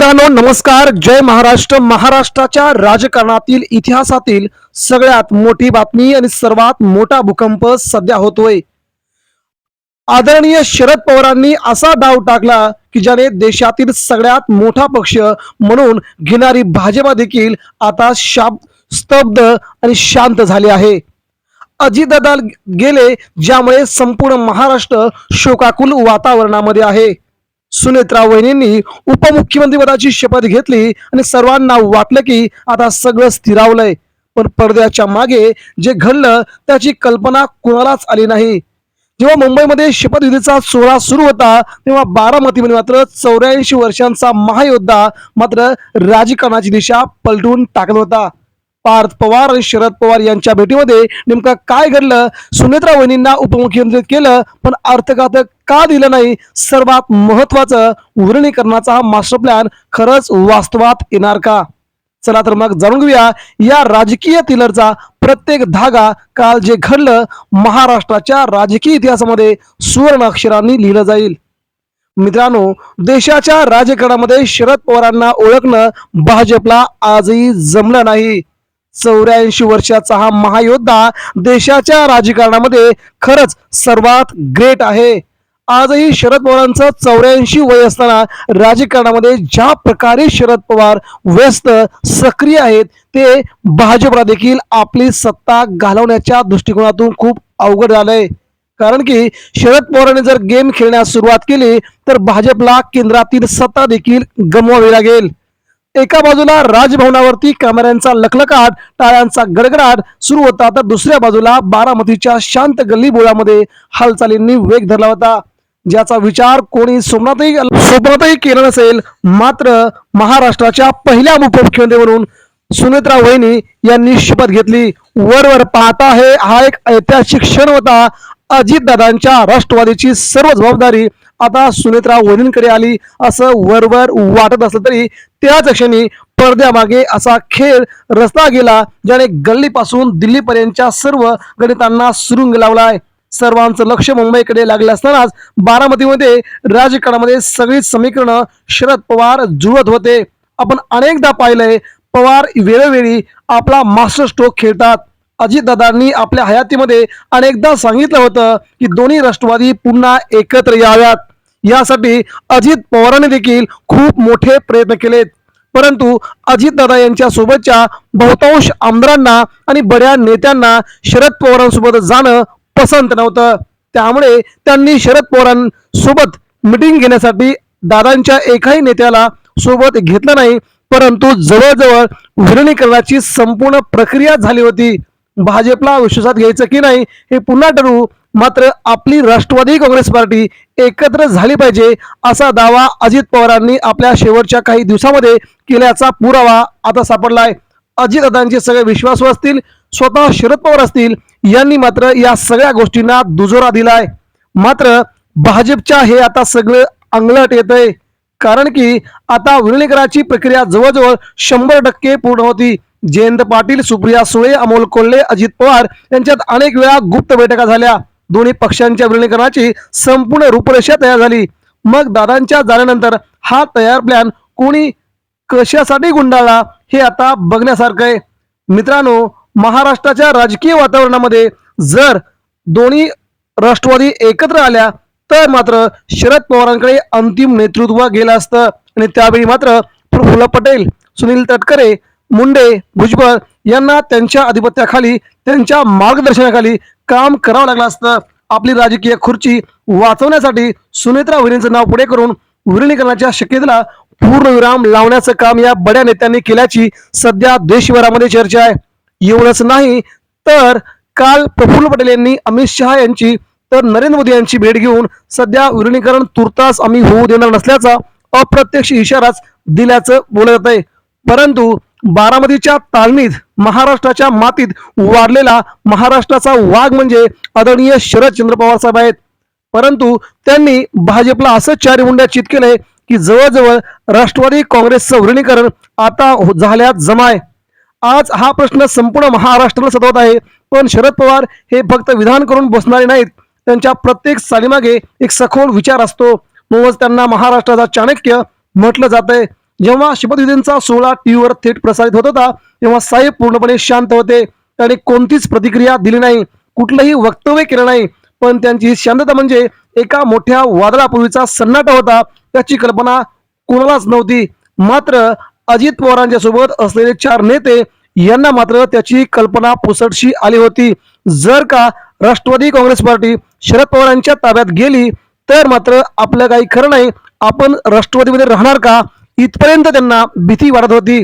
मित्रांनो नमस्कार. जय महाराष्ट्र. महाराष्ट्राच्या राजकारणातील इतिहासातील सगळ्यात मोठी बातमी आणि सर्वात मोठा भूकंप सध्या होतोय. आदरणीय शरद पवारांनी असा डाव टाकला की ज्याने देशातील सगळ्यात मोठा पक्ष म्हणून घेणारी भाजपा देखील आता शाब स्तब्ध आणि शांत झाले आहे. अजितदादा गेले ज्यामुळे संपूर्ण महाराष्ट्र शोकाकुल वातावरणामध्ये आहे. सुनेत्रा वहिनींनी उपमुख्यमंत्रीपदाची शपथ घेतली आणि सर्वांना वाटलं की आता सगळं स्थिरावलंय. पण पडद्याच्या मागे जे घडलं त्याची कल्पना कुणालाच आली नाही. जेव्हा मुंबईमध्ये शपथविधीचा सोहळा सुरू होता तेव्हा बारामतीमध्ये मात्र चौऱ्याऐंशी वर्षांचा महायोद्धा मात्र राजकारणाची दिशा पलटून टाकत होता. पार्थ पवार आणि शरद पवार यांच्या भेटीमध्ये नेमकं काय घडलं? सुनेत्रा वहिनींना उपमुख्यमंत्री केलं पण अर्थघातक का दिलं नाही? सर्वात महत्वाचं उरणीकरणाचा हा मास्टर प्लॅन खरंच वास्तवात येणार का? चला तर मग जाणून घेऊया. या राजकीय तिलरचा प्रत्येक धागा काल जे घडलं महाराष्ट्राच्या राजकीय इतिहासामध्ये सुवर्ण अक्षरांनी लिहिलं जाईल. मित्रांनो देशाच्या राजकारणामध्ये शरद पवारांना ओळखणं भाजपला आजही जमलं नाही. चौऱ्याऐंशी वर्षाचा हा महायोद्धा देशाच्या राजकारणामध्ये खरंच सर्वात ग्रेट आहे. आजही शरद पवारांचं चौऱ्याऐंशी वय असताना राजकारणामध्ये ज्या प्रकारे शरद पवार व्यस्त सक्रिय आहेत ते भाजपला देखील आपली सत्ता घालवण्याच्या दृष्टिकोनातून खूप अवघड झालंय. कारण की शरद पवारांनी जर गेम खेळण्यास सुरुवात केली तर भाजपला केंद्रातील सत्ता देखील गमवावी लागेल. एका बाजूला राजभवनावरती कॅमेऱ्यांचा लखलखाट टाळ्यांचा गडगडाट सुरू होता तर दुसऱ्या बाजूला बारामतीच्या शांत गल्ली बोळामध्ये हालचालींनी वेग धरला होता. ज्याचा विचार कोणी सोमनाथही सोमनाथही केला नसेल मात्र महाराष्ट्राच्या पहिल्या उपमुख्यमंत्री म्हणून सुनेत्रा वहिनी यांनी शपथ घेतली. वरवर पाहता हे हा एक ऐतिहासिक क्षण होता. अजितदादांच्या राष्ट्रवादीची सर्व जबाबदारी आता सुनेत्रा वहिनींकडे आली. असं वरवर वाटत असलं तरी त्याच क्षणी पडद्यामागे असा खेळ रस्ता गेला ज्याने गल्लीपासून दिल्लीपर्यंतच्या सर्व गणितांना सुरुंग लावलाय. सर्वांचं लक्ष मुंबईकडे लागलं असतानाच बारामतीमध्ये राजकारणामध्ये सगळी समीकरणं शरद पवार जुळत होते. आपण अनेकदा पाहिलंय पवार वेळोवेळी आपला मास्टर स्ट्रोक खेळतात. अजितदादांनी आपल्या हयातीमध्ये अनेकदा सांगितलं होतं की दोन्ही राष्ट्रवादी पुन्हा एकत्र याव्यात. यासाठी अजित पवारांनी देखील खूप मोठे प्रयत्न केलेत. परंतु अजितदादा यांच्या सोबतच्या बहुतांश आमदारांना आणि बऱ्या नेत्यांना शरद पवारांसोबत जाणं पसंत नव्हतं. त्यामुळे त्यांनी शरद पवारांसोबत मिटिंग घेण्यासाठी दादांच्या एकाही नेत्याला सोबत घेतलं नाही. परंतु जवळजवळ विलिनीकरणाची संपूर्ण प्रक्रिया झाली होती. भाजपला विश्वासात घ्यायचं की नाही हे पुन्हा ठरवू मात्र आपली राष्ट्रवादी काँग्रेस पार्टी एकत्र झाली पाहिजे असा दावा अजित पवारांनी आपल्या शेवटच्या काही दिवसामध्ये केल्याचा पुरावा आता सापडलाय. अजितदादांचे सगळे विश्वासू असतील स्वतः शरद पवार असतील यांनी मात्र या सगळ्या गोष्टींना दुजोरा दिलाय. मात्र भाजपच्या हे आता सगळं अंगलट येत आहे कारण की आता विलिनीकरणाची प्रक्रिया जवळजवळ शंभर टक्के पूर्ण होती. जयंत पाटील सुप्रिया सुळे अमोल कोल्हे अजित पवार यांच्यात अनेक वेळा गुप्त बैठका झाल्या. दोन्ही पक्षांच्या विलिनीकरणाची संपूर्ण रूपरेषा तयार झाली. मग दादांच्या जाण्यानंतर हा तयार प्लॅन कोणी कशासाठी गुंडाळला हे आता बघण्यासारखं आहे. मित्रांनो महाराष्ट्राच्या राजकीय वातावरणामध्ये जर दोन्ही राष्ट्रवादी एकत्र आल्या तर मात्र शरद पवारांकडे अंतिम नेतृत्व गेलं असतं. आणि त्यावेळी मात्र प्रफुल्ल पटेल सुनील तटकरे मुंडे भुजबळ यांना त्यांच्या अधिपत्याखाली त्यांच्या मार्गदर्शनाखाली काम करावं लागलं असतं. आपली राजकीय खुर्ची वाचवण्यासाठी सुनेत्रा वहिनींचं नाव पुढे करून विलिनीकरणाच्या शक्यतेला पूर्णविराम लावण्याचं काम या बड्या नेत्यांनी केल्याची सध्या देशभरामध्ये चर्चा आहे. एवढंच नाही तर काल प्रफुल्ल पटेल यांनी अमित शहा यांची तर नरेंद्र मोदी यांची भेट घेऊन सध्या विलिनीकरण तुर्तास आम्ही होऊ देणार नसल्याचा अप्रत्यक्ष इशाराच दिल्याचं बोलत आहे परंतु बारामतीच्या तालमीत महाराष्ट्राच्या मातीत वाढलेला महाराष्ट्राचा वाघ म्हणजे आदरणीय शरदचंद्र पवार साहेब आहेत. परंतु त्यांनी भाजपला असं चारी मुंड्या चित केलंय की जवळजवळ राष्ट्रवादी काँग्रेसचं वृणीकरण आता हो- झाल्यात जमाय. आज हा प्रश्न संपूर्ण महाराष्ट्राला सतवत आहे. पण शरद पवार हे फक्त विधान करून बसणारे नाहीत. त्यांच्या प्रत्येक चालीमागे एक सखोल विचार असतो. म्हणूनच त्यांना महाराष्ट्राचा चाणक्य म्हटलं जात आहे जेव्हा शपथविधींचा सोहळा टीव्हीवर थेट प्रसारित होत होता तेव्हा साहेब पूर्णपणे शांत होते. त्याने कोणतीच प्रतिक्रिया दिली नाही. कुठलंही वक्तव्य केलं नाही. पण त्यांची शांतता म्हणजे एका मोठ्या वादळापूर्वीचा सन्नाटा होता. त्याची कल्पना कोणालाच नव्हती. मात्र अजित पवारांच्या सोबत असलेले चार नेते यांना मात्र त्याची कल्पना पुसटशी आली होती. जर का राष्ट्रवादी काँग्रेस पार्टी शरद पवारांच्या ताब्यात गेली तर मात्र आपलं काही खरं नाही. आपण राष्ट्रवादीमध्ये राहणार का? इथपर्यंत त्यांना भीती वाढत होती.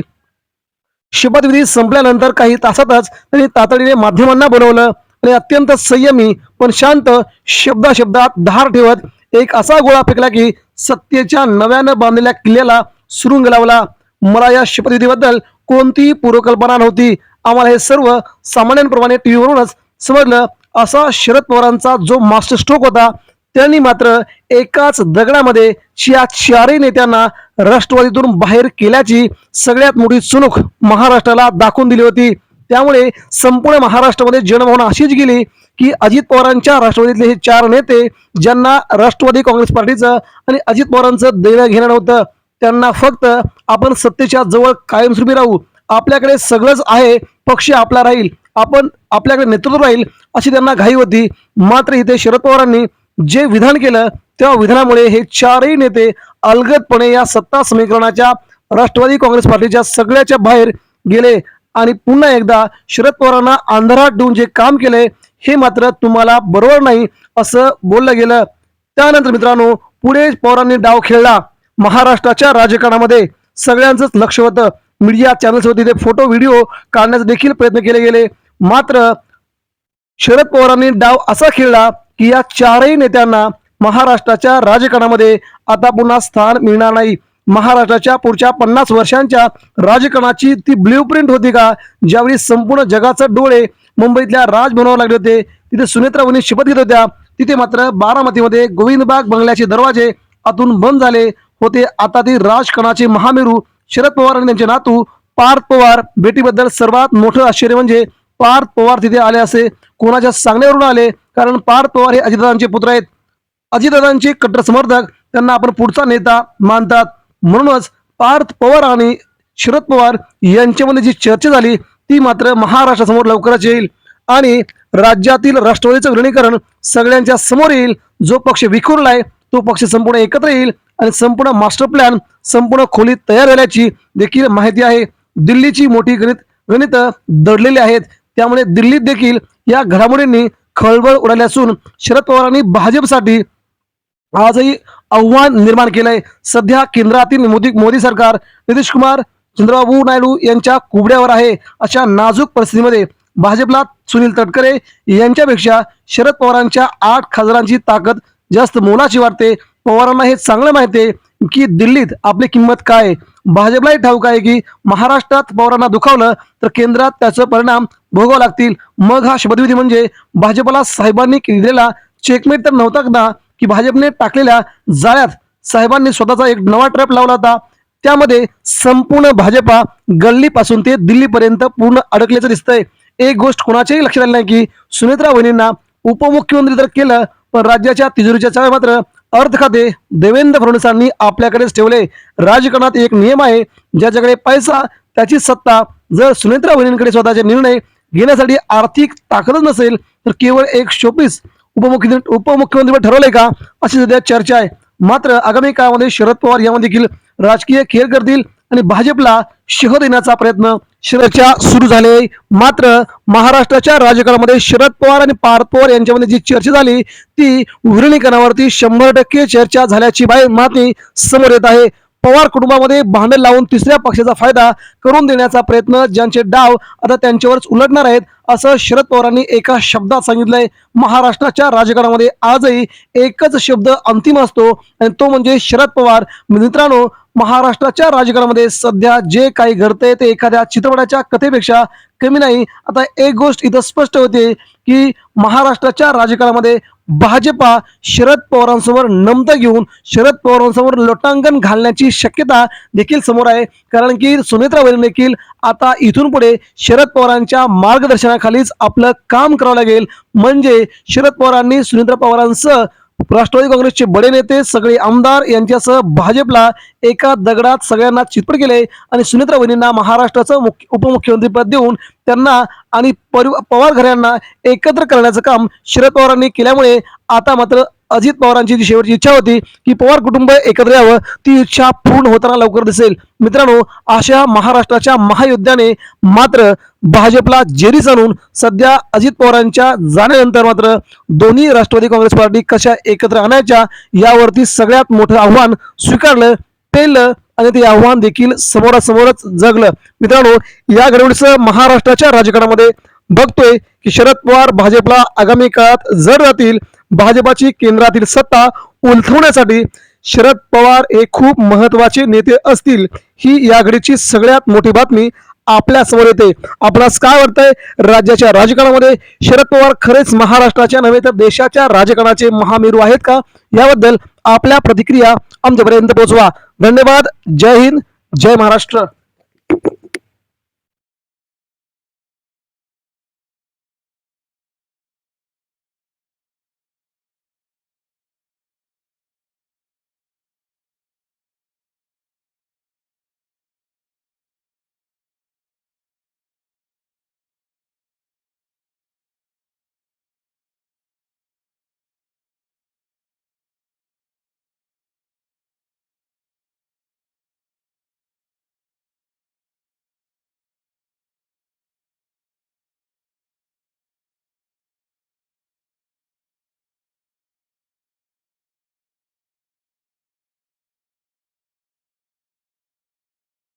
शपथविधी संपल्यानंतर काही तासातच त्यांनी तातडीने माध्यमांना बोलवलं आणि अत्यंत संयमी पण शांत शब्दा शब्दात धार ठेवत एक असा गोळा फेकला की सत्तेच्या नव्यानं बांधलेल्या किल्ल्याला सुरुंग लावला. मला या शपथविधीबद्दल कोणतीही पूर्वकल्पना नव्हती. आम्हाला हे सर्व सामान्यांप्रमाणे टीव्हीवरूनच समजलं. असा शरद पवारांचा जो मास्टर स्ट्रोक होता त्यांनी मात्र एकाच दगडामध्ये या चारही नेत्यांना राष्ट्रवादीतून बाहेर केल्याची सगळ्यात मोठी चुणूक महाराष्ट्राला दाखवून दिली होती. त्यामुळे संपूर्ण महाराष्ट्रामध्ये जनभावना अशीच गेली की अजित पवारांच्या राष्ट्रवादीतले हे चार नेते ज्यांना राष्ट्रवादी काँग्रेस पार्टीचं आणि अजित पवारांचं देणं घेणं नव्हतं त्यांना फक्त आपण सत्तेच्या जवळ कायमस्वरूपी राहू. आपल्याकडे सगळंच आहे पक्ष आपला राहील आपण आपल्याकडे नेतृत्व राहील अशी त्यांना घाई होती. मात्र इथे शरद पवारांनी जे विधान केलं त्या विधानामुळे हे चारही नेते अलगदपणे या सत्ता समीकरणाच्या राष्ट्रवादी काँग्रेस पार्टीच्या सगळ्याच्या बाहेर गेले आणि पुन्हा एकदा शरद पवारांना अंधारात ठेवून जे काम केले हे मात्र तुम्हाला बरोबर नाही असं बोललं गेलं. त्यानंतर मित्रांनो पुढे पवारांनी डाव खेळला. महाराष्ट्राच्या राजकारणामध्ये सगळ्यांचंच लक्ष होतं. मीडिया चॅनल्सवरती ते फोटो व्हिडिओ काढण्याचा देखील प्रयत्न केले गेले. मात्र शरद पवारांनी डाव असा खेळला की या चारही नेत्यांना महाराष्ट्राच्या राजकारणामध्ये आता पुन्हा स्थान मिळणार नाही. महाराष्ट्राच्या पुढच्या पन्नास वर्षांच्या राजकारणाची ती ब्ल्यू प्रिंट होती का? ज्यावेळी संपूर्ण जगाचे डोळे मुंबईतल्या राजभवनावर लागले होते तिथे सुनेत्रा वहिनी शपथ घेत होत्या. तिथे मात्र बारामतीमध्ये गोविंदबाग बंगल्याचे दरवाजे आतून बंद झाले होते. आता ती राजकारणाचे महामेरू शरद पवार आणि त्यांचे नातू पार्थ पवार भेटीबद्दल सर्वात मोठं आश्चर्य म्हणजे पार्थ पवार तिथे आले असे. कोणाच्या सांगण्यावरून आले? कारण पार पवार हे अजितदादांचे पुत्र आहेत. अजितदादांचे कट्टर समर्थक त्यांना आपण पुढचा नेता मानतात. म्हणूनच पार्थ पवार आणि शरद पवार यांच्यामध्ये जी चर्चा झाली ती मात्र महाराष्ट्रासमोर लवकरच येईल. आणि राज्यातील राष्ट्रवादीचं विलिनीकरण सगळ्यांच्या समोर येईल. जो पक्ष विखुरलाय तो पक्ष संपूर्ण एकत्र येईल आणि संपूर्ण मास्टर प्लॅन संपूर्ण खोलीत तयार झाल्याची देखील माहिती आहे. दिल्लीची मोठी गणित गणित दडलेली आहेत. त्यामुळे दिल्लीत देखील या घडामोडींनी खळबळ उडाली असून शरद पवारांनी भाजपसाठी आजही आव्हान निर्माण केलंय. सध्या केंद्रातील मोदी मोदी सरकार नितीश कुमार चंद्रबाबू नायडू यांच्या कुबड्यावर आहे. अशा नाजूक परिस्थितीमध्ये भाजपला सुनील तटकरे यांच्यापेक्षा शरद पवारांच्या आठ खासदारांची ताकद जास्त मोलाची वाटते. पवारांना हे चांगलं माहिती आहे की दिल्लीत आपली किंमत काय आहे. भाजपलाही ठाऊक आहे की महाराष्ट्रात पवारांना दुखावलं तर केंद्रात त्याचं परिणाम भोगावं लागतील. मग हा शपथविधी म्हणजे भाजपला साहेबांनी दिलेला चेकमेट तर नव्हता ना की भाजपने टाकलेल्या जाळ्यात साहेबांनी स्वतःचा एक नवा ट्रॅप लावला होता. त्यामध्ये संपूर्ण भाजपा गल्लीपासून ते दिल्लीपर्यंत पूर्ण अडकल्याचं दिसतंय. एक गोष्ट कोणाच्याही लक्षात आली नाही की सुनेत्रा वहिनींना उपमुख्यमंत्री तर केलं पण राज्याच्या तिजोरीच्या चाव्या मात्र अर्थ खाते देवेंद्र फडणवीसांनी आपल्याकडेच ठेवले. राजकारणात एक नियम आहे ज्याच्याकडे पैसा त्याची सत्ता जर सुनेत्रा वहिनींकडे स्वतःचे निर्णय घेण्यासाठी आर्थिक ताकदच नसेल तर केवळ एक शोपीस उपमुख्यमंत्री उपमुख्यमंत्री ठरवले का? अशी सध्या चर्चा आहे. मात्र आगामी काळामध्ये शरद पवार यामध्ये देखील राजकीय खेळ करतील. आणि भाजपला शह देण्याचा प्रयत्न शरदच्या सुरू झाले. मात्र महाराष्ट्राच्या राजकारणामध्ये शरद पवार आणि पार्थ पवार यांच्यामध्ये जी चर्चा झाली ती विरणीकरणावरती शंभर टक्के चर्चा झाल्याची बाई माहिती समोर येत आहे. पवार कुटुंबामध्ये भांडण लावून तिसऱ्या पक्षाचा फायदा करून देण्याचा प्रयत्न ज्यांचे डाव आता त्यांच्यावरच उलटणार आहेत असं शरद पवारांनी एका शब्दात सांगितलंय. महाराष्ट्राच्या राजकारणामध्ये आजही एकच शब्द अंतिम असतो आणि तो म्हणजे शरद पवार. मित्रांनो महाराष्ट्राच्या राजकारणामध्ये सध्या जे काही घडतंय ते एखाद्या चित्रपटाच्या कथेपेक्षा कमी नाही. आता एक गोष्ट इथं स्पष्ट होते की महाराष्ट्राच्या राजकारणामध्ये भाजपा शरद पवारांसमोर नमतं घेऊन शरद पवारांसमोर लोटांगण घालण्याची शक्यता देखील समोर आहे. कारण की सुनेत्रा वैन देखील आता इथून पुढे शरद पवारांच्या मार्गदर्शनाखालीच आपलं काम करावं लागेल. म्हणजे शरद पवारांनी सुनेत्रा पवारांसह राष्ट्रवादी काँग्रेसचे बडे नेते सगळे आमदार यांच्यासह भाजपला एका दगडात सगळ्यांना चितपट केले आणि सुनेत्रा वहिनींना महाराष्ट्राचं मुख्य उपमुख्यमंत्रीपद देऊन त्यांना आणि परि- पवार घरांना एकत्र करण्याचं काम शरद पवारांनी केल्यामुळे आता मात्र अजित पवारांची जी शेवटची इच्छा होती की पवार कुटुंब एकत्र यावं ती इच्छा पूर्ण होताना लवकर दिसेल. मित्रांनो अशा महाराष्ट्राच्या महायुद्धाने मात्र भाजपला जेरीस आणून सध्या अजित पवारांच्या जाण्यानंतर मात्र दोन्ही राष्ट्रवादी काँग्रेस पार्टी कशा एकत्र आणायच्या यावरती सगळ्यात मोठं आव्हान स्वीकारलं पेललं आणि ते आव्हान देखील समोरासमोरच जगलं. मित्रांनो या घडवडीचं महाराष्ट्राच्या राजकारणामध्ये बघतोय की शरद पवार भाजपला आगामी काळात जर जातील भाजपाची केंद्रातील सत्ता उलथवण्यासाठी शरद पवार हे खूप महत्त्वाचे नेते असतील ही या घडीची सगळ्यात मोठी बातमी आपल्यासमोर येते. आपणास काय वाटतंय? राज्याच्या राजकारणामध्ये शरद पवार खरेच महाराष्ट्राच्या नव्हे तर देशाच्या राजकारणाचे महामेरू आहेत का? याबद्दल आपल्या प्रतिक्रिया आमच्यापर्यंत पोहोचवा. धन्यवाद. जय हिंद. जय महाराष्ट्र.